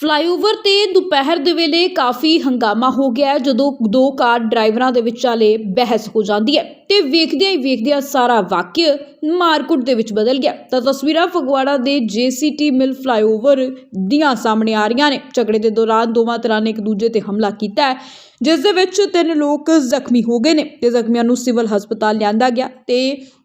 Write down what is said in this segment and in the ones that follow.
Flyover ਤੇ ਦੁਪਹਿਰ ਦੇ ਵੇਲੇ ਕਾਫੀ ਹੰਗਾਮਾ ਹੋ ਗਿਆ ਹੈ, ਜਦੋਂ ਦੋ ਕਾਰ ਡਰਾਈਵਰਾਂ ਦੇ ਵਿਚਾਲੇ ਬਹਿਸ ਹੋ ਜਾਂਦੀ ਹੈ ਤੇ ਵੇਖਦਿਆਂ ਹੀ ਵੇਖਦਿਆਂ ਸਾਰਾ ਵਾਕਿਆ ਮਾਰਕੁੱਟ ਦੇ ਵਿੱਚ ਬਦਲ ਗਿਆ। ਤਾਂ ਤਸਵੀਰਾਂ ਫਗਵਾੜਾ ਦੇ ਜੀਸੀਟੀ ਮਿਲ ਫਲਾਈਓਵਰ ਦੀਆਂ ਸਾਹਮਣੇ ਆ ਰਹੀਆਂ ਨੇ। ਝਗੜੇ ਦੇ ਦੌਰਾਨ ਦੋਵਾਂ ਤਰ੍ਹਾਂ ਨੇ ਇੱਕ ਦੂਜੇ ਤੇ ਹਮਲਾ ਕੀਤਾ ਹੈ। ਜਿਸ ਦੇ ਵਿੱਚ ਤਿੰਨ ਲੋਕ ਜ਼ਖਮੀ ਹੋ ਗਏ ਨੇ ਤੇ ਜ਼ਖਮੀਆਂ ਨੂੰ ਸਿਵਲ ਹਸਪਤਾਲ ਲਿਆਂਦਾ ਗਿਆ ਤੇ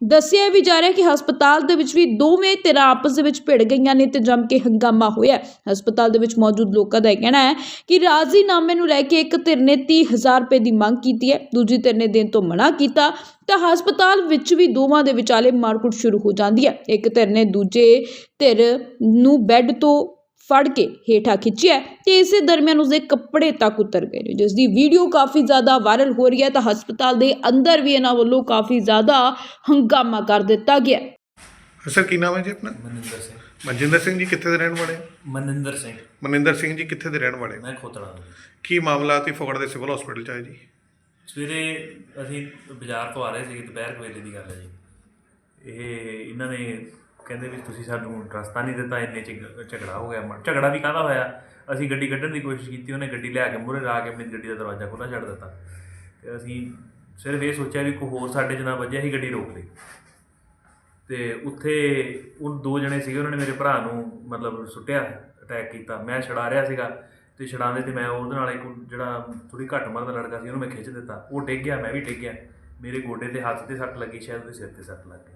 ਦੱਸਿਆ ਵੀ ਜਾ ਰਿਹਾ ਕਿ ਹਸਪਤਾਲ ਦੇ ਵਿੱਚ ਵੀ ਦੋਵੇਂ ਧਿਰਾਂ ਆਪਸ ਦੇ ਵਿੱਚ ਭਿੜ ਗਈਆਂ ਨੇ ਤੇ ਜੰਮ ਕੇ ਹੰਗਾਮਾ ਹੋਇਆ। ਹਸਪਤਾਲ ਦੇ ਵਿੱਚ ਮੌਜੂਦ ਲੋਕਾਂ ਦਾ ਇਹ ਕਹਿਣਾ ਹੈ ਕਿ ਰਾਜ਼ੀਨਾਮੇ ਨੂੰ ਲੈ ਕੇ ਇੱਕ ਧਿਰ ਨੇ 30000 ਰੁਪਏ ਦੀ ਮੰਗ ਕੀਤੀ ਹੈ, ਦੂਜੀ ਧਿਰ ਨੇ ਦੇਣ ਤੋਂ ਮਨਾ ਕੀਤਾ, ਤਾਂ ਹਸਪਤਾਲ ਵਿੱਚ ਵੀ ਦੋਵਾਂ ਦੇ ਵਿਚਾਲੇ ਮਾਰਕੁੱਟ ਸ਼ੁਰੂ ਹੋ ਜਾਂਦੀ ਹੈ। ਇੱਕ ਧਿਰ ਨੇ ਦੂਜੇ ਧਿਰ ਨੂੰ ਬੈੱਡ ਤੋਂ ਫੜ ਕੇ ਹੇਠਾਂ ਖਿੱਚਿਆ ਤੇ ਇਸੇ ਦਰਮਿਆਨ ਉਸਦੇ ਕੱਪੜੇ ਤੱਕ ਉਤਰ ਗਏ ਨੇ। ਜਿਸ ਦੀ ਵੀਡੀਓ ਕਾਫੀ ਜ਼ਿਆਦਾ ਵਾਇਰਲ ਹੋ ਰਹੀ ਹੈ ਤਾਂ ਹਸਪਤਾਲ ਦੇ ਅੰਦਰ ਵੀ ਇਹਨਾਂ ਵੱਲੋਂ ਕਾਫੀ ਜ਼ਿਆਦਾ ਹੰਗਾਮਾ ਕਰ ਦਿੱਤਾ ਗਿਆ। ਸਰ ਕੀ ਨਾਮ ਹੈ ਜੀ ਆਪਣਾ? ਮਨਿੰਦਰ ਸਿੰਘ। ਮਨਜਿੰਦਰ ਸਿੰਘ ਜੀ ਕਿੱਥੇ ਦੇ ਰਹਿਣ ਵਾਲੇ? ਮਨਿੰਦਰ ਸਿੰਘ। ਮਨਿੰਦਰ ਸਿੰਘ ਜੀ ਕਿੱਥੇ ਦੇ ਰਹਿਣ ਵਾਲੇ? ਮੈਂ ਖੋਤੜਾ ਦਾ ਕੀ ਮਾਮਲਾ ਸੀ ਫਗੜ ਦੇ ਸਿਵਲ ਹਸਪੀਟਲ ਚ ਆਏ ਜੀ? ਸਵੇਰੇ ਅਸੀਂ ਬਾਜ਼ਾਰ ਤੋਂ ਆ ਰਹੇ ਸੀ ਦੁਪਹਿਰ ਕੁ ਵੇਲੇ ਦੀ ਗੱਲ ਹੈ ਜੀ। ਇਹ ਇਹਨਾਂ ਨੇ ਕਹਿੰਦੇ ਵੀ ਤੁਸੀਂ ਸਾਨੂੰ ਰਸਤਾ ਨਹੀਂ ਦਿੱਤਾ, ਇੰਨੇ ਚ ਝਗੜਾ ਹੋ ਗਿਆ ਝਗੜਾ ਵੀ ਕਾਹਦਾ ਹੋਇਆ? ਅਸੀਂ ਗੱਡੀ ਕੱਢਣ ਦੀ ਕੋਸ਼ਿਸ਼ ਕੀਤੀ, ਉਹਨੇ ਗੱਡੀ ਲਿਆ ਕੇ ਮੂਹਰੇ ਲਾ ਕੇ ਆਪਣੀ ਗੱਡੀ ਦਾ ਦਰਵਾਜ਼ਾ ਖੁੱਲ੍ਹਾ ਛੱਡ ਦਿੱਤਾ। ਤੇ ਅਸੀਂ ਸਿਰਫ ਇਹ ਸੋਚਿਆ ਵੀ ਕੋਈ ਹੋਰ ਸਾਡੇ 'ਚ ਨਾ ਵੱਜਿਆ ਅਸੀਂ ਗੱਡੀ ਰੋਕ ਲਈ। ਤੇ ਉੱਥੇ ਉਹ ਦੋ ਜਣੇ ਸੀਗੇ, ਉਹਨਾਂ ਨੇ ਮੇਰੇ ਭਰਾ ਨੂੰ ਮਤਲਬ ਸੁੱਟਿਆ, ਅਟੈਕ ਕੀਤਾ। ਮੈਂ ਛਡਾ ਰਿਹਾ ਸੀਗਾ ਤੇ ਛਡਾਉਂਦੇ ਤੇ ਮੈਂ ਉਹਦੇ ਨਾਲ ਇੱਕ ਜਿਹੜਾ ਥੋੜੀ ਘੱਟ ਮਰ ਦਾ ਲੜਕਾ ਸੀ, ਉਹਨੂੰ ਮੈਂ ਖਿੱਚ ਦਿੱਤਾ। ਉਹ ਡਿੱਗ ਗਿਆ, ਮੈਂ ਵੀ ਡਿੱਗ ਗਿਆ। ਮੇਰੇ ਗੋਡੇ ਤੇ ਹੱਥ ਤੇ ਸੱਟ ਲੱਗੀ, ਸ਼ਾਇਦ ਉਹਦੇ ਸਿਰ ਤੇ ਸੱਟ ਲੱਗ ਗਈ।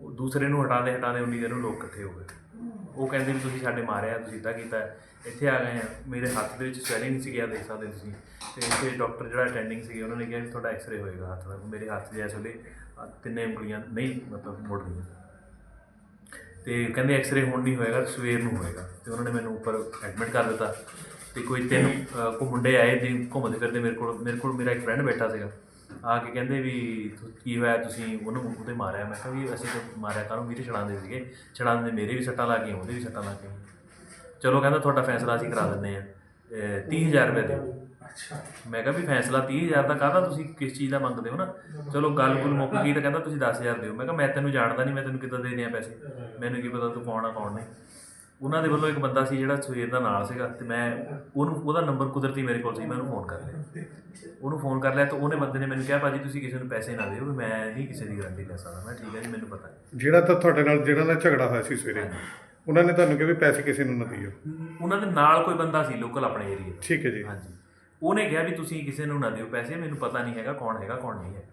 ਉਹ ਦੂਸਰੇ ਨੂੰ ਹਟਾਉਂਦੇ ਹਟਾਉਂਦੇ ਉਨੀ ਦੇਰ ਨੂੰ ਲੋਕ ਇਕੱਠੇ ਹੋ ਗਏ। ਉਹ ਕਹਿੰਦੇ ਵੀ ਤੁਸੀਂ ਸਾਡੇ ਮਾਰਿਆ ਤੁਸੀਂ ਇਦਾਂ ਕੀਤਾ ਇੱਥੇ ਆ ਗਏ ਆ ਮੇਰੇ ਹੱਥ ਦੇ ਵਿੱਚ ਸਵੈਲਿੰਗ ਨਹੀਂ ਸੀ ਗਿਆ ਦੇਖ ਸਕਦੇ ਤੁਸੀਂ। ਤੇ ਇੱਥੇ ਡਾਕਟਰ ਜਿਹੜਾ ਅਟੈਂਡਿੰਗ ਸੀ ਉਹਨਾਂ ਨੇ ਕਿਹਾ ਵੀ ਤੁਹਾਡਾ ਐਕਸ-ਰੇ ਹੋਏਗਾ ਹੱਥ ਦਾ। ਮੇਰੇ ਹੱਥ 'ਚ ਇਸ ਵੇਲੇ ਤਿੰਨੇ ਉਂਗਲੀਆਂ ਨਹੀਂ ਮਤਲਬ ਮੁੜ ਗਈਆਂ। ਤੇ ਕਹਿੰਦੇ ਐਕਸ-ਰੇ ਹੁਣ ਨਹੀਂ ਹੋਏਗਾ ਸਵੇਰ ਨੂੰ ਹੋਏਗਾ। ਤੇ ਉਹਨਾਂ ਨੇ ਮੈਨੂੰ ਉੱਪਰ ਐਡਮਿਟ ਕਰ ਦਿੱਤਾ। ਤੇ ਕੋਈ ਤਿੰਨ ਅਹ, ਕੋ ਮੁੰਡੇ ਆਏ ਤੇ ਘੁੰਮਦੇ ਫਿਰਦੇ ਮੇਰੇ ਕੋਲ ਮੇਰੇ ਕੋਲ ਮੇਰਾ ਇੱਕ ਫਰੈਂਡ ਬੈਠਾ ਸੀਗਾ। ਆ ਕੇ ਕਹਿੰਦੇ ਵੀ ਤੁ- ਕੀ ਹੋਇਆ ਤੁਸੀਂ ਉਹਨੂੰ ਉਹਦੇ ਮਾਰਿਆ। ਮੈਂ ਕਿਹਾ ਵੀ ਅਸੀਂ ਤਾਂ ਮਾਰਿਆ ਕਾਹਨੂੰ? ਵੀਰੇ ਛੜਾਉਂਦੇ ਸੀਗੇ। ਛੜਾਉਂਦੇ ਮੇਰੇ ਵੀ ਸੱਟਾਂ ਲੱਗ ਗਈਆਂ ਉਹਦੇ ਵੀ ਸੱਟਾਂ ਲੱਗ ਗਈਆਂ। ਚਲੋ ਕਹਿੰਦਾ ਤੁਹਾਡਾ ਫੈਸਲਾ ਅਸੀਂ ਕਰਾ ਦਿੰਦੇ ਆ 30000 ਰੁਪਏ ਦੇ ਮੈਂ ਕਿਹਾ ਵੀ ਫੈਸਲਾ 30000 ਦਾ ਕਾਹਦਾ? ਤੁਸੀਂ ਕਿਸ ਚੀਜ਼ ਦਾ ਮੰਗਦੇ ਹੋ ਨਾ? ਚਲੋ ਗੱਲ ਗੁੱਲ ਮੁੱਕ ਗਈ ਤਾਂ ਕਹਿੰਦਾ ਤੁਸੀਂ 10000 ਦਿਓ। ਮੈਂ ਕਿਹਾ ਮੈਂ ਤੈਨੂੰ ਜਾਣਦਾ ਨਹੀਂ ਮੈਂ ਤੈਨੂੰ ਕਿੱਦਾਂ ਦੇ ਦਿਆਂ ਪੈਸੇ? ਮੈਨੂੰ ਕੀ ਪਤਾ ਤੂੰ ਕੌਣ ਆ ਕੌਣ ਨਹੀਂ। ਉਹਨਾਂ ਦੇ ਵੱਲੋਂ ਇੱਕ ਬੰਦਾ ਸੀ ਜਿਹੜਾ ਸਵੇਰ ਦਾ ਨਾਲ ਸੀਗਾ ਤੇ ਮੈਂ ਉਹਨੂੰ ਉਹਦਾ ਨੰਬਰ ਕੁਦਰਤੀ ਮੇਰੇ ਕੋਲ ਸੀ ਮੈਂ ਉਹਨੂੰ ਫੋਨ ਕਰ ਲਿਆ। ਉਹਨੂੰ ਫੋਨ ਕਰ ਲਿਆ ਤਾਂ ਉਹਨੇ ਬੰਦੇ ਨੇ ਮੈਨੂੰ ਕਿਹਾ ਭਾਜੀ ਤੁਸੀਂ ਕਿਸੇ ਨੂੰ ਪੈਸੇ ਨਾ ਦਿਓ ਵੀ ਮੈਂ ਨਹੀਂ ਕਿਸੇ ਦੀ ਗਾਰੰਟੀ ਲੈ ਸਕਦਾ। ਮੈਂ ਠੀਕ ਹੈ ਜੀ ਮੈਨੂੰ ਪਤਾ। ਜਿਹੜਾ ਤਾਂ ਤੁਹਾਡੇ ਨਾਲ ਜਿਹੜਾ ਨਾਲ ਝਗੜਾ ਹੋਇਆ ਸੀ ਸਵੇਰੇ ਉਹਨਾਂ ਨੇ ਤੁਹਾਨੂੰ ਕਿਹਾ ਵੀ ਪੈਸੇ ਕਿਸੇ ਨੂੰ ਨਾ ਦਿਓ। ਉਹਨਾਂ ਦੇ ਨਾਲ ਕੋਈ ਬੰਦਾ ਸੀ ਲੋਕਲ ਆਪਣੇ ਏਰੀਏ ਠੀਕ ਹੈ ਜੀ। ਹਾਂਜੀ। ਉਹਨੇ ਕਿਹਾ ਵੀ ਤੁਸੀਂ ਕਿਸੇ ਨੂੰ ਨਾ ਦਿਓ ਪੈਸੇ ਮੈਨੂੰ ਪਤਾ ਨਹੀਂ ਹੈਗਾ ਕੌਣ ਹੈਗਾ ਕੌਣ ਨਹੀਂ ਹੈਗਾ।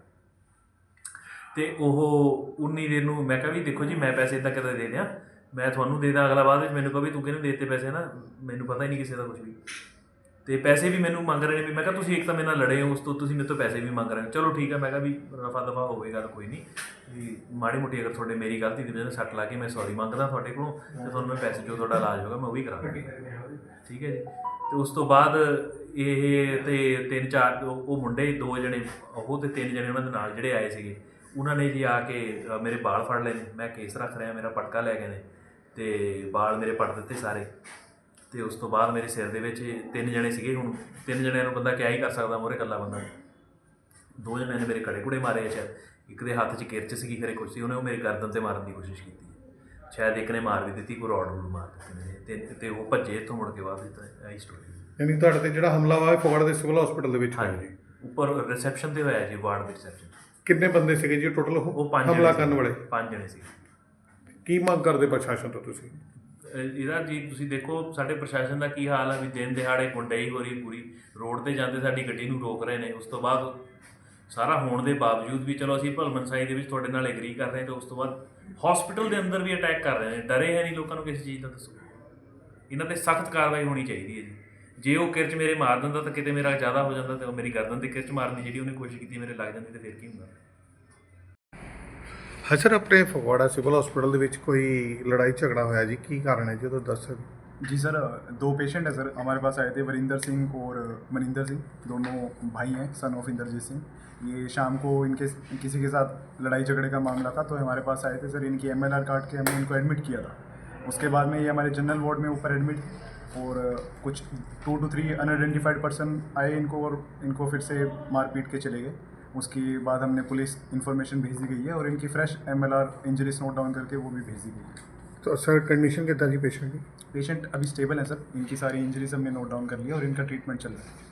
ਤੇ ਉਹ ਉਨੀ ਦੇਰ ਨੂੰ ਮੈਂ ਕਿਹਾ ਵੀ ਦੇਖੋ ਜੀ ਮੈਂ ਪੈਸੇ ਇਦਾਂ ਕਿੱਦਾਂ ਦੇ ਦਿਆਂ? ਮੈਂ ਤੁਹਾਨੂੰ ਦੇਦਾਂ ਅਗਲਾ ਬਾਅਦ ਵਿੱਚ, ਮੈਨੂੰ ਕਹੋ ਵੀ ਤੂੰ ਕਿਹਨੂੰ ਦੇਤੇ ਪੈਸੇ ਨਾ, ਮੈਨੂੰ ਪਤਾ ਹੀ ਨਹੀਂ ਕਿਸੇ ਦਾ ਕੁਝ ਵੀ। ਤੇ ਪੈਸੇ ਵੀ ਮੈਨੂੰ ਮੰਗ ਰਹੇ ਨੇ ਵੀ, ਮੈਂ ਕਿਹਾ ਤੁਸੀਂ ਇੱਕ ਤਾਂ ਮੇਰੇ ਨਾਲ ਲੜੇ ਹੋ, ਉਸ ਤੋਂ ਤੁਸੀਂ ਮੇਰੇ ਤੋਂ ਪੈਸੇ ਵੀ ਮੰਗ ਰਹੇ ਹੋ। ਚਲੋ ਠੀਕ ਹੈ ਮੈਂ ਕਿਹਾ ਵੀ ਰਫਾ ਦਫਾ ਹੋਵੇ ਗੱਲ, ਕੋਈ ਨਹੀਂ। ਵੀ ਮਾੜੀ ਮੋਟੀ ਅਗਰ ਤੁਹਾਡੇ ਮੇਰੀ ਗਲਤੀ ਦੀ ਵਜ੍ਹਾ ਨਾਲ ਸੱਟ ਲਾ ਕੇ ਮੈਂ ਸੌਰੀ ਮੰਗਦਾ ਤੁਹਾਡੇ ਕੋਲੋਂ, ਤੇ ਤੁਹਾਨੂੰ ਮੈਂ ਪੈਸੇ ਜੋ ਤੁਹਾਡਾ ਇਲਾਜ ਹੋਗਾ ਮੈਂ ਉਹ ਵੀ ਕਰਾਂਗਾ। ਠੀਕ ਹੈ ਜੀ? ਤੇ ਉਸ ਤੋਂ ਬਾਅਦ ਇਹ ਤੇ ਤਿੰਨ ਚਾਰ, ਉਹ ਮੁੰਡੇ ਦੋ ਜਣੇ, ਉਹ ਤੇ ਤਿੰਨ ਜਣੇ ਉਹਨਾਂ ਦੇ ਨਾਲ ਜਿਹੜੇ ਆਏ ਸੀਗੇ। ਉਹਨਾਂ ਨੇ ਜੀ ਆ ਕੇ ਮੇਰੇ ਵਾਲ ਫੜ ਲਏ ਨੇ, ਮੈਂ ਕੇਸ ਰੱਖ ਰਿਹਾ, ਮੇਰਾ ਪਟਕਾ ਲੈ ਗਏ ਨੇ। ਤੇ ਵਾਲ ਮੇਰੇ ਪੱਟ ਦਿੱਤੇ ਸਾਰੇ। ਤੇ ਉਸ ਤੋਂ ਬਾਅਦ ਮੇਰੇ ਸਿਰ ਦੇ ਵਿੱਚ ਤਿੰਨ ਜਣੇ ਸੀਗੇ ਹੁਣ। ਤਿੰਨ ਜਣਿਆਂ ਨੂੰ ਬੰਦਾ ਕਿਆ ਹੀ ਕਰ ਸਕਦਾ ਮੋਰੇ ਇਕੱਲਾ ਬੰਦਾ। ਦੋ ਜਣਿਆਂ ਨੇ ਮੇਰੇ ਕੜੇ ਕੁੜੇ ਮਾਰੇ ਆ ਸ਼ਾਇਦ। ਇੱਕ ਦੇ ਹੱਥ 'ਚ ਕਿਰਚ ਸੀਗੀ ਫਿਰ ਕੁਛ ਸੀ ਉਹਨੇ ਉਹ ਮੇਰੇ ਗਰਦਨ ਤੇ ਮਾਰਨ ਦੀ ਕੋਸ਼ਿਸ਼ ਕੀਤੀ। ਸ਼ਾਇਦ ਇੱਕ ਨੇ ਮਾਰ ਵੀ ਦਿੱਤੀ ਕੋਈ ਰੋਡ ਰੂਡ ਮਾਰ ਦਿੱਤੀ ਤੇ ਤੇ ਉਹ ਭੱਜੇ ਇੱਥੋਂ ਮੁੜ ਕੇ ਦਿੱਤਾ ਇਹ ਸਟੋਰੀ ਯਾਨੀ ਤੁਹਾਡੇ ਤੇ ਜਿਹੜਾ ਹਮਲਾ ਹੋਇਆ ਫਗੜ ਦੇ ਸਿਵਲ ਹਸਪੀਟਲ ਦੇ ਵਿੱਚ ਹੋਇਆ ਜੀ? ਉੱਪਰ ਰਿਸੈਪਸ਼ਨ ਤੇ ਹੋਇਆ ਜੀ ਵਾਰਡ ਦੇ ਰਿਸੈਪਸ਼ਨ ਕਿੰਨੇ ਬੰਦੇ ਸੀਗੇ ਜੀ ਟੋਟਲ ਉਹ ਪੰਜ ਹਮਲਾ ਕਰਨ। ਵਾਲੇ? ਪੰਜ ਜਣੇ ਸੀ ਕੀ ਮੰਗ ਕਰਦੇ ਪ੍ਰਸ਼ਾਸਨ ਤੋਂ ਤੁਸੀਂ? ਇਹਦਾ ਜੀ, ਤੁਸੀਂ ਦੇਖੋ, ਸਾਡੇ ਪ੍ਰਸ਼ਾਸਨ ਦਾ ਕੀ ਹਾਲ ਹੈ ਵੀ ਦਿਨ ਦਿਹਾੜੇ ਗੁੰਡਾਈ ਹੋ ਰਹੀ ਪੂਰੀ। ਰੋਡ ਤੇ ਜਾਂਦੇ ਸਾਡੀ ਗੱਡੀ ਨੂੰ ਰੋਕ ਰਹੇ ਨੇ। ਉਸ ਤੋਂ ਬਾਅਦ ਸਾਰਾ ਹੋਣ ਦੇ ਬਾਵਜੂਦ ਵੀ ਚਲੋ ਅਸੀਂ ਭਲਮਨਸਾਈ ਦੇ ਵਿੱਚ ਤੁਹਾਡੇ ਨਾਲ ਐਗਰੀ ਕਰ ਰਹੇ ਹਾਂ ਤੇ ਉਸ ਤੋਂ ਬਾਅਦ ਹਸਪੀਟਲ ਦੇ ਅੰਦਰ ਵੀ ਅਟੈਕ ਕਰ ਰਹੇ ਨੇ। ਡਰੇ ਹੈ ਨਹੀਂ ਲੋਕਾਂ ਨੂੰ ਕਿਸੇ ਚੀਜ਼ ਦਾ ਦੱਸੋ। ਇਹਨਾਂ ਤੇ ਸਖਤ ਕਾਰਵਾਈ ਹੋਣੀ ਚਾਹੀਦੀ ਹੈ ਜੀ। ਜੇ ਉਹ ਕਿਰਚ ਮੇਰੇ ਮਾਰ ਦਿੰਦਾ ਤਾਂ ਕਿਤੇ ਮੇਰਾ ਜ਼ਿਆਦਾ ਹੋ ਜਾਂਦਾ ਤੇ ਉਹ ਮੇਰੀ ਗਰਦਨ ਤੇ ਕਿਰਚ ਮਾਰਨ ਦੀ ਜਿਹੜੀ ਉਹਨੇ ਕੋਸ਼ਿਸ਼ ਕੀਤੀ, ਮੇਰੇ ਲੱਗ ਜਾਂਦੀ ਤੇ ਫਿਰ ਕੀ ਹੁੰਦਾ? ਹਾਂ ਸਰ ਆਪਣੇ ਫਗਵਾੜਾ ਸਿਵਲ ਹਸਪੀਟਲ ਦੇ ਵਿੱਚ ਕੋਈ ਲੜਾਈ ਝਗੜਾ ਹੋਇਆ ਜੀ ਕੀ ਕਾਰਨ ਹੈ ਜੀ ਉਹਦਾ ਦੱਸ ਸਕਦੇ जी सर दो पेशेंट है सर हमारे पास आए थे वरिंदर सिंह और मनिंदर सिंह दोनों भाई हैं सन ऑफ इंदरजीत सिंह ये शाम को इनके किसी के साथ लड़ाई झगड़े का मामला था तो हमारे पास आए थे सर इनकी एम काट के हमने इनको एडमिट किया था उसके बाद में ये हमारे जनरल वार्ड में ऊपर एडमिट और कुछ two to three unidentified person आए इनको और इनको फिर से मार पीट के चले गए उसके बाद हमने पुलिस इन्फॉर्मेशन भेजी गई है और इनकी fresh M L R injuries note down करके वो भी भेजी गई है। तो सर कंडीशन क्या था पेशेंट की? पेशेंट अभी स्टेबल है सर। इनकी सारी इंजरीज हमने नोट डाउन कर लिया और इनका ट्रीटमेंट चल रहा है।